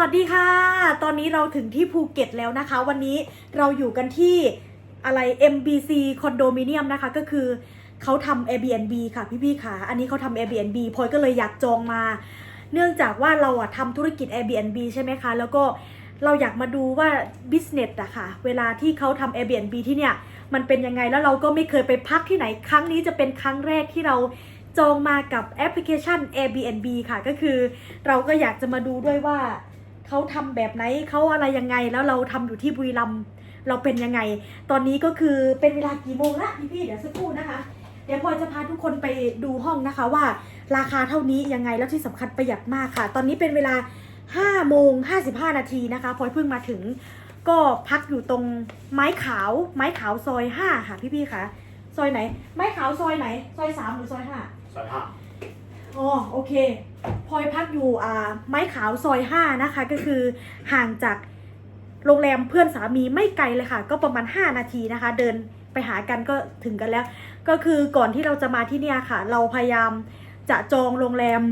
วัสดีค่ะ ตอนนี้เราถึงที่ภูเก็ตแล้วนะคะ วันนี้เราอยู่กันที่อะไร MBC คอนโดมิเนียมนะคะก็คือเขาทำ Airbnb ค่ะพี่ๆค่ะ อันนี้เขาทำ Airbnb พลอยก็เลยอยากจองมา เนื่องจากว่าเราอะทำธุรกิจ Airbnb ใช่ไหมคะ แล้วก็เราอยากมาดูว่า business อะค่ะ เวลาที่เขาทำ Airbnb ที่เนี่ย มันเป็นยังไงแล้วเราก็ไม่เคยไปพักที่ไหน ครั้งนี้จะเป็นครั้งแรกที่เราจองมากับแอปพลิเคชัน Airbnb ค่ะ ก็คือเราก็อยากจะมาดูด้วยว่า เขาทำแบบไหนเขาอะไรยังไง แล้วเราทำอยู่ที่บุรีรัมย์เราเป็นยังไง ตอนนี้ก็คือเป็นเวลากี่โมงละพี่พี่ๆเดี๋ยวสักครู่นะคะ เดี๋ยวพลอยจะพาทุกคนไปดูห้องนะคะว่าราคาเท่านี้ยังไงแล้วที่สำคัญประหยัดมากค่ะ ตอนนี้เป็นเวลา5โมง55 นาทีนะคะพลอยเพิ่งมาถึง ก็พักอยู่ตรงไม้ขาว ไม้ขาวซอย 5 ค่ะพี่พี่ๆค่ะซอยไหน ไม้ขาวซอยไหน ซอย 3 หรือซอย5สายห้าอ๋อโอเค พลอยพักอยู่อ่าไม้ขาวซอยห้านะคะ ก็คือห่างจากโรงแรมเพื่อนสามีไม่ไกลเลยค่ะ ก็ประมาณ 5 นาทีนะคะ เดินไปหากันก็ถึงกันแล้ว ก็คือก่อนที่เราจะมาที่เนี่ยค่ะ เราพยายามจะจองโรงแรม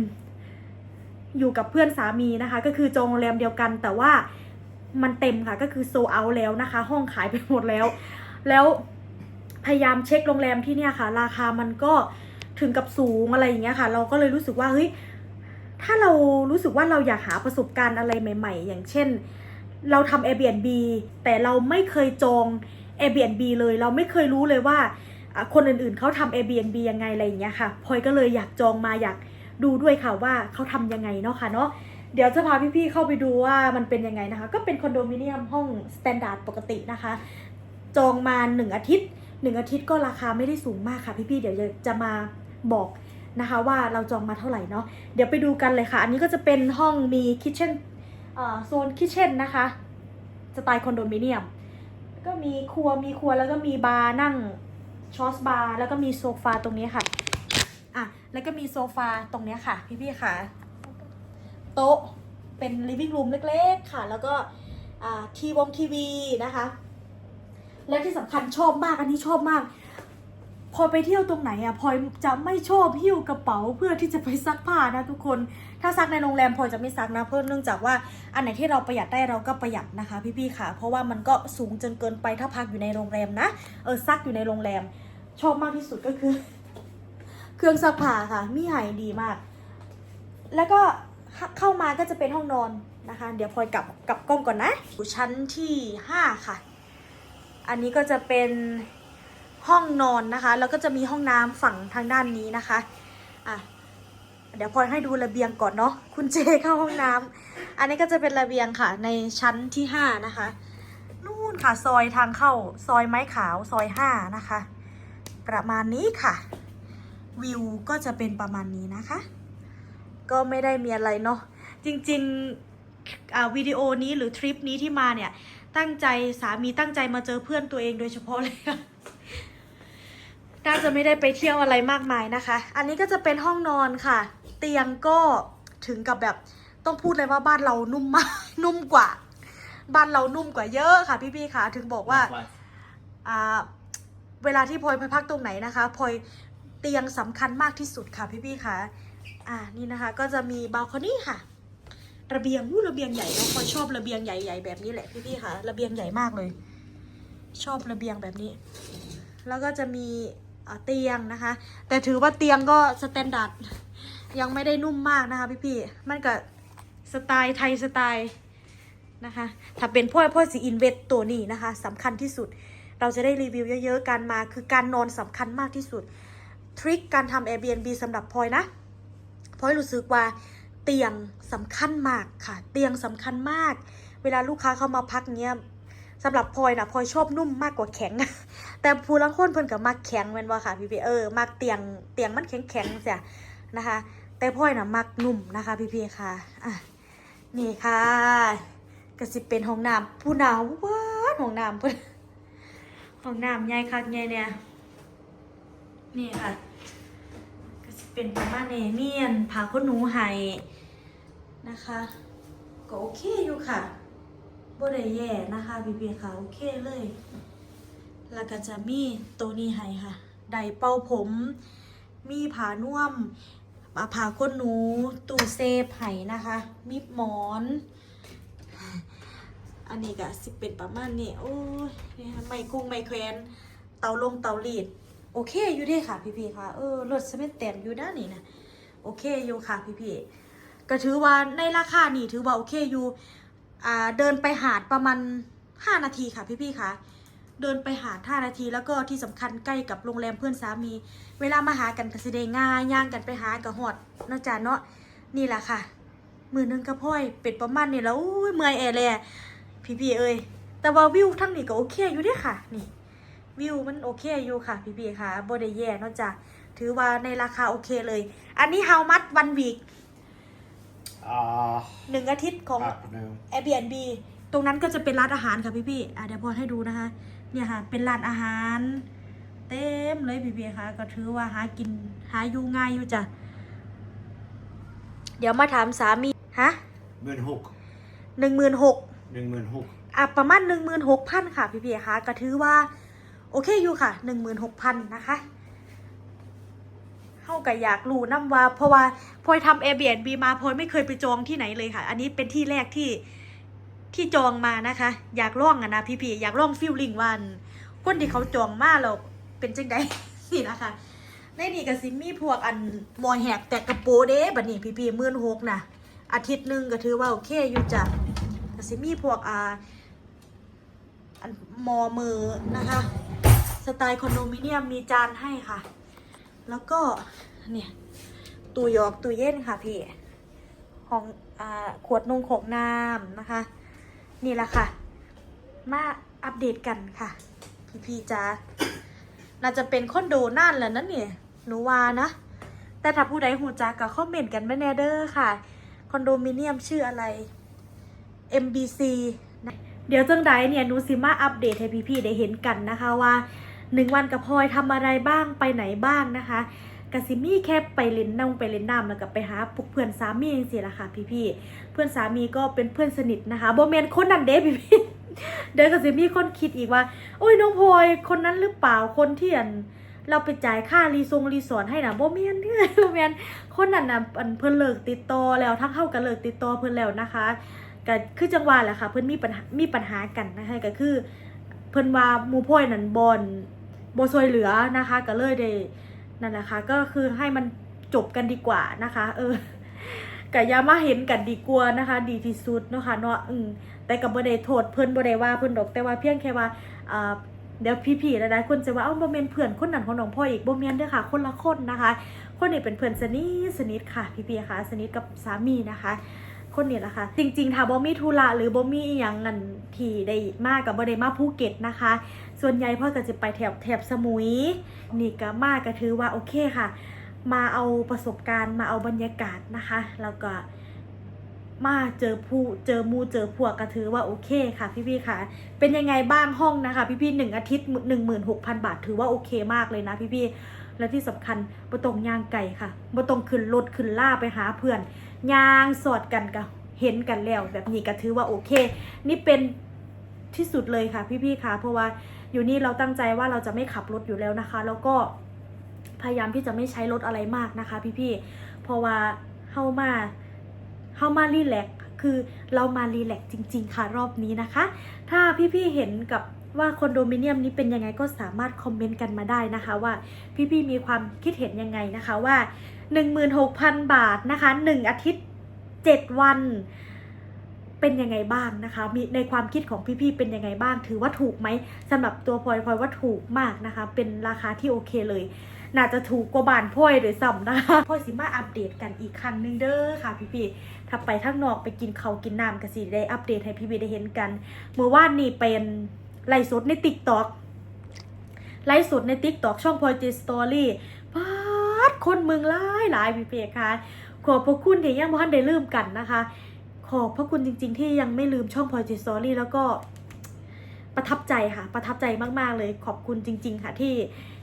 อยู่กับเพื่อนสามีนะคะ ก็คือจองโรงแรมเดียวกัน แต่ว่ามันเต็มค่ะก็คือโซเอาแล้วนะคะ ห้องขายไปหมดแล้ว แล้วพยายามเช็คโรงแรมที่เนี่ยค่ะ ราคามันก็ถึงกับสูงอะไรอย่างเงี้ยค่ะ เราก็เลยรู้สึกว่าเฮ้ย ถ้าเรารู้สึกว่าเราอยากหาประสบการณ์อะไรใหม่ ๆ อย่างเช่น เราทำ Airbnb แต่เราไม่เคยจอง Airbnb เลย เราไม่เคยรู้เลยว่าคนอื่นๆเขาทำ Airbnb ยังไงอะไรอย่างเงี้ยค่ะพลอยก็เลยอยากจองมาอยากดูด้วยค่ะว่าเขาทำยังไงเนาะค่ะเนาะเดี๋ยวจะพาพี่ๆเข้าไปดูว่ามันเป็นยังไงนะคะ ก็เป็นคอนโดมิเนียมห้องสแตนดาร์ดปกตินะคะ จองมาหนึ่งอาทิตย์หนึ่งอาทิตย์ก็ราคาไม่ได้สูงมากค่ะพี่ๆเดี๋ยวจะมาบอก นะคะว่าเราจองมาเท่าไหร่เนาะเดี๋ยวไปดูกันเลยค่ะ อันนี้ก็จะเป็นห้องมีคิทเช่นโซนคิทเช่นนะคะสไตล์คอนโดมิเนียมก็มีครัวมีครัวแล้วก็มีบาร์นั่งชอสบาร์แล้วก็มีโซฟาตรงนี้ค่ะอะแล้วก็มีโซฟาตรงนี้ค่ะ พี่ๆค่ะ โต๊ะเป็นลิฟ i ิ g งรูมเล็กๆค่ะ แล้วก็ทีวงทีวีนะคะ และที่สำคัญชอบมากอันนี้ชอบมาก พอไปเที่ยวตรงไหนอะพลอยจะไม่ชอบหิ้วกระเป๋าเพื่อที่จะไปซักผ้านะทุกคน ถ้าซักในโรงแรมพลอยจะไม่ซักนะเพื่อเนื่องจากว่าอันไหนที่เราประหยัดได้เราก็ประหยัดนะคะ พี่ๆค่ะ เพราะว่ามันก็สูงจนเกินไปถ้าพักอยู่ในโรงแรมนะเออซักอยู่ในโรงแรม ชอบมากที่สุดก็คือ เครื่องซักผ้าค่ะมีหายดีมาก แล้วก็เข้ามาก็จะเป็นห้องนอนนะคะ เดี๋ยวพลอยกลับกลับกล้องก่อนนะชั้นที่ห้าค่ะ อันนี้ก็จะเป็น ห้องนอนนะคะ แล้วก็จะมีห้องน้ำฝั่งทางด้านนี้นะคะอะเดี๋ยวพลอยให้ดูระเบียงก่อนเนาะคุณเจเข้าห้องน้ำอันนี้ก็จะเป็นระเบียงค่ะในชั้นที่ห้านะคะนู่นค่ะซอยทางเข้าซอยไม้ขาวซอยห้านะคะ ประมาณนี้ค่ะ วิวก็จะเป็นประมาณนี้นะคะ ก็ไม่ได้มีอะไรเนาะจริงๆอ่าวิดีโอนี้หรือทริปนี้ที่มาเนี่ยตั้งใจสามีตั้งใจมาเจอเพื่อนตัวเองโดยเฉพาะเลยค่ะ น่าจะไม่ได้ไปเที่ยวอะไรมากมายนะคะ อันนี้ก็จะเป็นห้องนอนค่ะ เตียงก็ถึงกับแบบต้องพูดเลยว่าบ้านเรานุ่มมากนุ่มกว่า บ้านเรานุ่มกว่าเยอะค่ะ พี่ๆค่ะ ถึงบอกว่าอ่าเวลาที่พลอยไปพักตรงไหนนะคะพลอยเตียงสำคัญมากที่สุดค่ะพี่ๆค่ะอ่านี่นะคะ ก็จะมีบาลคอนี่ค่ะ ระเบียงวู้ระเบียงใหญ่เนาะพลอยชอบระเบียงใหญ่ๆแบบนี้แหละพี่ๆค่ะ ระเบียงใหญ่มากเลย ชอบระเบียงแบบนี้ แล้วก็จะมีอ่า เตียงนะคะ แต่ถือว่าเตียงก็สแตนดาร์ดยังไม่ได้นุ่มมากนะคะพี่ๆมันก็สไตล์ไทยสไตล์นะคะ ถ้าเป็นพ่อพ่อสีอินเวสตัวนี้นะคะสำคัญที่สุด เราจะได้รีวิวเยอะๆ การมาคือการนอนสำคัญมากที่สุด ทริคการทำ Airbnb สำหรับพลอยนะพลอยรู้สึกว่าเตียงสำคัญมากค่ะ เตียงสำคัญมาก เวลาลูกค้าเข้ามาพักเนี้ย สำหรับพลอยนะพลอยชอบนุ่มมากกว่าแข็ง แต่ผู้ลังคนเพิ่นกับมักแข็งแม่นว่าค่ะพี่พี่เออมักเตียงเตียงมันแข็งแข็งเสียนะคะ แต่พลอยนะมักนุ่มนะคะ พี่พี่ค่ะอะนี่ค่ะก็สิเป็นห้องน้ำผู้หนาวว้านห้องน้ำเพิ่นห้องน้ำใหญ่คักใหญ่เนี่ยนี่ค่ะก็จะเป็นประมาณนี้เมียนผาขนหนูไห้นะคะ ก็โอเคอยู่ค่ะ บ่ได้แย่นะคะบีบีค่ะโอเคเลย แล้วก็จะมีตัวนี้ให้ค่ะไดร์เป่าผม มีผานุ่มอาผาขนหนู ตู้เซฟไห้นะคะ มีหมอน อันนี้ก็สิเป็นประมาณนี้โอ้ยไม่กุ้งไม่แควนเตาลงเตารีด โอเคอยู่ด้ค่ะพี่ๆค่ะเออรถสเมตแตนอยู่ด้านนี้นะโอเคอยู่ค่ะพี่ๆก็ถือว่าในราคานี่ถือว่าโอเคอยู่ เดินไปหาดประมาณห้านาทีค่ะพี่ๆค่ะเดินไปหาดห้านาทีแล้วก็ที่สำคัญใกล้กับโรงแรมเพื่อนสามี เวลามาหากันก็สิได้ง่ายย่างกันไปหากับหอดเนาะจ๊ะเนาะนี่แหละค่ะ มือนึงก็พ่อยเป็ดประมาณนี้แล้วอุ้ยเมื่อยแอร์เลยพี่ๆเอ้ยแต่ว่าวิวทั้งนี้ก็โอเคอยู่ด้ค่ะ นี่ วิวมันโอเคอยู่ค่ะ พี่ๆค่ะบ่ได้แย่เนาะจ๊ะถือว่าในราคาโอเคเลย อันนี้ how much one week Uh, หนึ่งอาทิตย์ของ afternoon. Airbnb ตรงนั้นก็จะเป็นร้านอาหารค่ะพี่พี่ๆอะเดี๋ยวพอให้ดูนะคะ เนี่ยค่ะ เป็นร้านอาหาร เต็มเลยพี่พี่ๆค่ะ ก็ถือว่าหากินหาอยู่ง่ายอยู่จ้ะ เดี๋ยวมาถามสามี ฮะ Moon Hook. หนึ่งหมื่นหก Moon Hook. อะประมาณหนึ่งหมื่นหกพันค่ะ พี่พี่ๆค่ะก็ถือว่า โอเคอยู่ค่ะหนึ่งหมื่นหกพันนะคะ เฮาก็อยากรู้น้ำว่า เพราะว่าพลอยทำ Airbnb มาพลอยไม่เคยไปจองที่ไหนเลยค่ะ อันนี้เป็นที่แรกที่ที่จองมานะคะ อยากล่องอะนะพี่ๆอยากล่องฟิลลิ่งวันคนที่เขาจองมาแล้วเป็นจังไดสินะคะในนี่ก็สิมีพวกอันมอแหกแต่กระโปรงเด้บัดนี้พี่พี่มื่นหกนะอาทิตย์หนึ่งก็ถือว่าโอเคอยู่จ้ะก็สิมีพวกอ่าอันมอมือนะคะ สไตล์คอนโดมิเนียมมีจานให้ค่ะ แล้วก็เนี่ยตู้ยอกตู้เย็นค่ะพี่ของอขวดนงของน้ำนะคะ นี่แหละค่ะ มาอัปเดตกันค่ะ พี่พี่ๆจ้าน่าจะเป็นคอนโดน่านแหละนั่นเนี่ยหนูวานะ แต่ถ้าผู้ใดหูจักก็คอมเมนต์กันไม่แน่เด้อค่ะ คอนโดมิเนียมชื่ออะไร MBC เดี๋ยวจังใดเนี่ยหนูสิมาอัปเดตให้พี่ๆได้เห็นกันนะคะว่า หนึ่งวันกับพลอยทำอะไรบ้างไปไหนบ้างนะคะกสิมี่แค่ไปเล่นน้ำไปเล่นน้ำแล้วก็ไปหาพวกเพื่อนสามีเองสิละค่ะพี่ๆเพื่อนสามีก็เป็นเพื่อนสนิทนะคะโบเมนคนนั้นเด้พี่ๆเดี๋ยวก็สิมี่คนคิดอีกว่า โอ้ยน้องพลอยคนนั้นหรือเปล่าคนที่อันเราไปจ่ายค่ารีทรงรีสอร์ทให้นะโบเมนเนี่ยโบเมนคนนั้นนะอันเพิ่นเลิกติดต่อแล้วทั้งเข้ากันเลิกติดต่อเพิ่นแล้วนะคะก็คือจังหวะแหละค่ะ เพิ่อนมีปัญหามีปัญหากันนะคะก็คือ เพิ่นว่าหมู่พ่อยนั่นบอน บ่ช่วยเหลือนะคะก็เลยได้นั่นแหละค่ะก็คือให้มันจบกันดีกว่านะคะ เออก็อย่ามาเห็นกันดีกว่านะคะ ดีที่สุดเนาะค่ะเนาะอืมแต่ก็บ่ได้โทษเพิ่นบ่ได้ว่าเพิ่นดอกแต่ว่าเพียงแค่ว่าอ่าเดี๋ยวพี่ๆหลายๆคนจะว่าเอ้าบ่แม่นเพื่อนคนนั้นของน้องพ่ออีกบ่แม่นเด้อค่ะ คนละคนนะคะ คนนี้เป็นเพื่อนสนิทสนิทค่ะ พี่ๆค่ะ สนิทกับสามีนะคะ คนนี้แหละค่ะ จริงๆถ้าบ่มีธุระหรือบ่มีอย่างนั้นที่ได้มากกับบ่ได้มาภูเก็ตนะคะ ส่วนใหญ่พ่อก็จะไปแถบแถบสมุย นี่ก็มากก็ถือว่าโอเคค่ะ มาเอาประสบการณ์มาเอาบรรยากาศนะคะ แล้วก็มาเจอผู้เจอมูเจอพวกก็ถือว่าโอเคค่ะพี่ๆค่ะ เป็นยังไงบ้างห้องนะคะ พี่ๆหนึ่งอาทิตย์หนึ่งหมื่นหกพันบาทถือว่าโอเคมากเลยนะพี่ๆ และที่สำคัญบ่ต้องยางไก่ค่ะบ่ต้องขึ้นรถขึ้นล่าไปหาเพื่อนยางสอดกันก็เห็นกันแล้ว แบบนี้ก็ถือว่าโอเค นี่เป็นที่สุดเลยค่ะ พี่ๆค่ะ เพราะว่าอยู่นี่เราตั้งใจว่าเราจะไม่ขับรถอยู่แล้วนะคะ แล้วก็พยายามที่จะไม่ใช้รถอะไรมากนะคะ พี่ๆเพราะว่าเฮามาเฮามารีแลกคือเรามารีแลกจริง ๆ ค่ะรอบนี้นะคะ ถ้าพี่ๆเห็นกับ ว่าคอนโดมิเนียมนี้เป็นยังไงก็สามารถคอมเมนต์กันมาได้นะคะว่าพี่ๆมีความคิดเห็นยังไงนะคะว่า 16,000 บาทนะคะ 1 อาทิตย์ 7 วัน เป็นยังไงบ้างนะคะ มีในความคิดของพี่ๆเป็นยังไงบ้าง ถือว่าถูกไหมสำหรับตัวพลอยพลอยว่าถูกมากนะคะ เป็นราคาที่โอเคเลยน่าจะถูกกว่าบานพลอยโดวยซ้ำนะคะพลอยสิมาอัปเดตกันอีกครั้งหนึงเด้อค่ะพี่ๆถ้าไปข้งนอกไปกินเขากินน้ำก็สิได้อัปเดตให้พี่ๆได้เห็นกันเมื่อวานนี้เป็น ไลฟ์สดในติ๊กต็อกไลฟ์สดในติ๊กต็อกช่องพลอยเจสตอรี่พาดคนเมืองหลายหลายพี่เพค่ะขอบพระคุณที่ยังบ่ทันได้ลืมกันนะคะ ขอบพระคุณจริง ๆ ที่ยังไม่ลืมช่องพลอยเจสตอรี่แล้วก็ประทับใจค่ะ ประทับใจมากๆเลยขอบคุณจริง ๆ ค่ะที่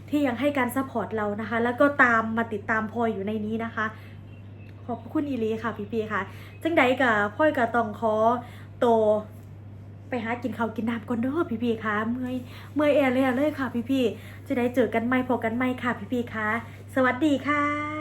ที่ยังให้การซัพพอร์ตเรานะคะ แล้วก็ตามมาติดตามพลอยอยู่ในนี้นะคะ ขอบพระคุณอีลีค่ะพี่พีค่ะ จังใดกับพ่อยกับตองขอโต หากินข้าวกินน้ำก่อนเด้อพี่พีค่ะเมื่อยเมื่อยแอร์เลยอะเลยค่ะพี่พีจะได้เจอกันใหม่พบกันใหม่ค่ะพี่พีค่ะสวัสดีค่ะ